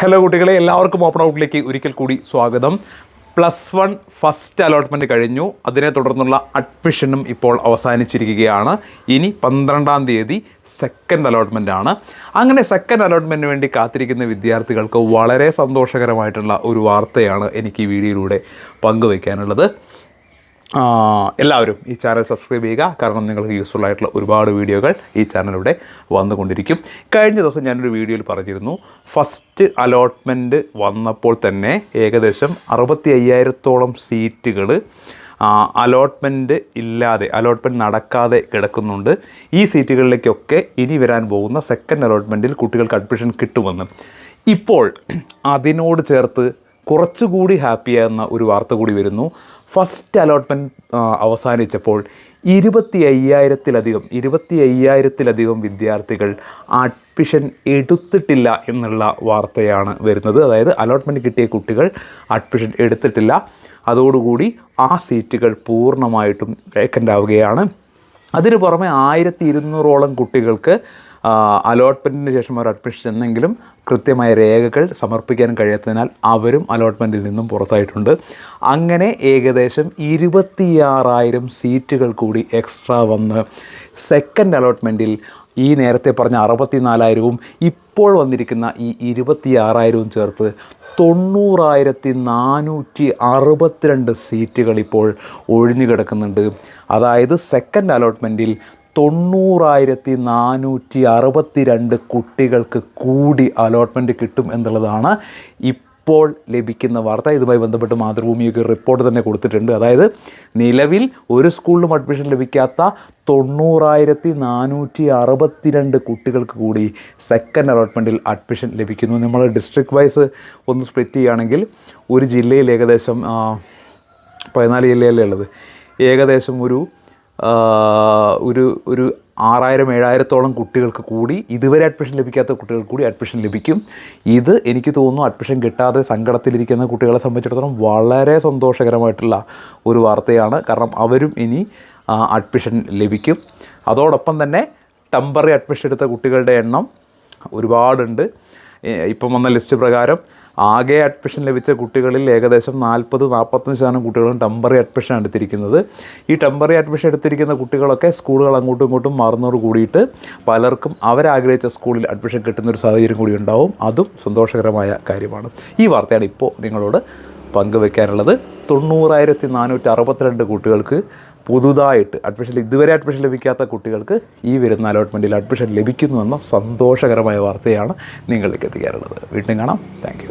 Hello കുട്ടികളെ. എല്ലാവർക്കും open ഔട്ടിലേക്ക് ഒരിക്കൽ കൂടി സ്വാഗതം. പ്ലസ് വൺ ഫസ്റ്റ് അലോട്ട്മെന്റ് കഴിഞ്ഞു. അതിനെ തുടർന്നുള്ള അഡ്മിഷനും ഇപ്പോൾ അവസാനിച്ചിരിക്കുകയാണ്. ഇനി പന്ത്രണ്ടാം തീയതി സെക്കൻഡ് അലോട്ട്മെന്റ് ആണ്. അങ്ങനെ സെക്കൻഡ് അലോട്ട്മെന്റിന് വേണ്ടി കാത്തിരിക്കുന്ന വിദ്യാർത്ഥികൾക്ക് വളരെ സന്തോഷകരമായിട്ടുള്ള ഒരു വാർത്തയാണ് എനിക്ക് ഈ വീഡിയോയിലൂടെ പങ്കുവയ്ക്കാനുള്ളത്. എല്ലാവരും ഈ ചാനൽ സബ്സ്ക്രൈബ് ചെയ്യുക. കാരണം നിങ്ങൾക്ക് യൂസ്ഫുൾ ആയിട്ടുള്ള ഒരുപാട് വീഡിയോകൾ ഈ ചാനലിലൂടെ വന്നുകൊണ്ടിരിക്കും. കഴിഞ്ഞ ദിവസം ഞാനൊരു വീഡിയോയിൽ പറഞ്ഞിരുന്നു. ഫസ്റ്റ് അലോട്ട്മെന്റ് വന്നപ്പോൾ തന്നെ ഏകദേശം അറുപത്തി അയ്യായിരത്തോളം സീറ്റുകൾ അലോട്ട്മെന്റ് ഇല്ലാതെ അലോട്ട്മെന്റ് നടക്കാതെ കിടക്കുന്നുണ്ട്. ഈ സീറ്റുകളിലേക്കൊക്കെ ഇനി വരാൻ പോകുന്ന സെക്കൻഡ് അലോട്ട്മെന്റിൽ കുട്ടികൾക്ക് അഡ്മിഷൻ കിട്ടുമെന്ന്. ഇപ്പോൾ അതിനോട് ചേർത്ത് കുറച്ചുകൂടി ഹാപ്പിയാകുന്ന ഒരു വാർത്ത കൂടി വരുന്നു. ഫസ്റ്റ് അലോട്ട്മെന്റ് അവസാനിച്ചപ്പോൾ ഇരുപത്തി അയ്യായിരത്തിലധികം ഇരുപത്തി അയ്യായിരത്തിലധികം വിദ്യാർത്ഥികൾ അഡ്മിഷൻ എടുത്തിട്ടില്ല എന്നുള്ള വാർത്തയാണ് വരുന്നത്. അതായത് അലോട്ട്മെന്റ് കിട്ടിയ കുട്ടികൾ അഡ്മിഷൻ എടുത്തിട്ടില്ല. അതോടുകൂടി ആ സീറ്റുകൾ പൂർണമായിട്ടും വേക്കന്റ് ആവുകയാണ്. അതിനു പുറമെ ആയിരത്തി ഇരുന്നൂറോളം കുട്ടികൾക്ക് അലോട്ട്മെന്റിന് ശേഷം അവർ അഡ്മിഷൻ എന്നെങ്കിലും കൃത്യമായ രേഖകൾ സമർപ്പിക്കാൻ കഴിയാത്തതിനാൽ അവരും അലോട്ട്മെന്റിൽ നിന്നും പുറത്തായിട്ടുണ്ട്. അങ്ങനെ ഏകദേശം ഇരുപത്തിയാറായിരം സീറ്റുകൾ കൂടി എക്സ്ട്രാ വന്ന് സെക്കൻഡ് അലോട്ട്മെന്റിൽ ഈ നേരത്തെ പറഞ്ഞ അറുപത്തിനാലായിരവും ഇപ്പോൾ വന്നിരിക്കുന്ന ഈ ഇരുപത്തിയാറായിരവും ചേർത്ത് തൊണ്ണൂറായിരത്തി നാനൂറ്റി അറുപത്തിരണ്ട് സീറ്റുകൾ ഇപ്പോൾ ഒഴിഞ്ഞു കിടക്കുന്നുണ്ട് അതായത് സെക്കൻഡ് അലോട്ട്മെന്റിൽ തൊണ്ണൂറായിരത്തി നാനൂറ്റി അറുപത്തി രണ്ട് കുട്ടികൾക്ക് കൂടി അലോട്ട്മെന്റ് കിട്ടും എന്നുള്ളതാണ് ഇപ്പോൾ ലഭിക്കുന്ന വാർത്ത. ഇതുമായി ബന്ധപ്പെട്ട് മാതൃഭൂമിയൊക്കെ റിപ്പോർട്ട് തന്നെ കൊടുത്തിട്ടുണ്ട്. അതായത് നിലവിൽ ഒരു സ്കൂളിലും അഡ്മിഷൻ ലഭിക്കാത്ത തൊണ്ണൂറായിരത്തി നാനൂറ്റി അറുപത്തിരണ്ട് കുട്ടികൾക്ക് കൂടി സെക്കൻഡ് അലോട്ട്മെന്റിൽ അഡ്മിഷൻ ലഭിക്കുന്നു. നമ്മൾ ഡിസ്ട്രിക്ട് വൈസ് ഒന്ന് സ്പ്ലിറ്റ് ചെയ്യുകയാണെങ്കിൽ ഒരു ജില്ലയിൽ ഏകദേശം പതിനാല് ജില്ലയല്ലേ ഉള്ളത്? ഏകദേശം ഒരു ഒരു ഒരു ആറായിരം ഏഴായിരത്തോളം കുട്ടികൾക്ക് കൂടി ഇതുവരെ അഡ്മിഷൻ ലഭിക്കാത്ത കുട്ടികൾക്ക് കൂടി അഡ്മിഷൻ ലഭിക്കും. ഇത് എനിക്ക് തോന്നുന്നു അഡ്മിഷൻ കിട്ടാതെ സങ്കടത്തിലിരിക്കുന്ന കുട്ടികളെ സംബന്ധിച്ചിടത്തോളം വളരെ സന്തോഷകരമായിട്ടുള്ള ഒരു വാർത്തയാണ്. കാരണം അവരും ഇനി അഡ്മിഷൻ ലഭിക്കും. അതോടൊപ്പം തന്നെ ടെമ്പററി അഡ്മിഷൻ എടുത്ത കുട്ടികളുടെ എണ്ണം ഒരുപാടുണ്ട്. ഇപ്പം വന്ന ലിസ്റ്റ് പ്രകാരം ആകെ അഡ്മിഷൻ ലഭിച്ച കുട്ടികളിൽ ഏകദേശം നാൽപ്പത് നാൽപ്പത്തഞ്ച് ശതമാനം കുട്ടികളും ടെമ്പററി അഡ്മിഷൻ എടുത്തിരിക്കുന്നത്. ഈ ടെമ്പററി അഡ്മിഷൻ എടുത്തിരിക്കുന്ന കുട്ടികളൊക്കെ സ്കൂളുകൾ അങ്ങോട്ടും ഇങ്ങോട്ടും മാറുന്നതോട് കൂടിയിട്ട് പലർക്കും അവരാഗ്രഹിച്ച സ്കൂളിൽ അഡ്മിഷൻ കിട്ടുന്ന ഒരു സാഹചര്യം കൂടി ഉണ്ടാവും. അതും സന്തോഷകരമായ കാര്യമാണ്. ഈ വാർത്തയാണ് ഇപ്പോൾ നിങ്ങളോട് പങ്കുവെക്കാനുള്ളത്. തൊണ്ണൂറായിരത്തി നാനൂറ്റി അറുപത്തിരണ്ട് കുട്ടികൾക്ക് പുതുതായിട്ട് അഡ്മിഷൻ ഇതുവരെ അഡ്മിഷൻ ലഭിക്കാത്ത കുട്ടികൾക്ക് ഈ വരുന്ന അലോട്ട്മെന്റിൽ അഡ്മിഷൻ ലഭിക്കുന്നുവെന്ന സന്തോഷകരമായ വാർത്തയാണ് നിങ്ങളിലേക്ക് എത്തിക്കാറുള്ളത്. വീണ്ടും കാണാം. താങ്ക്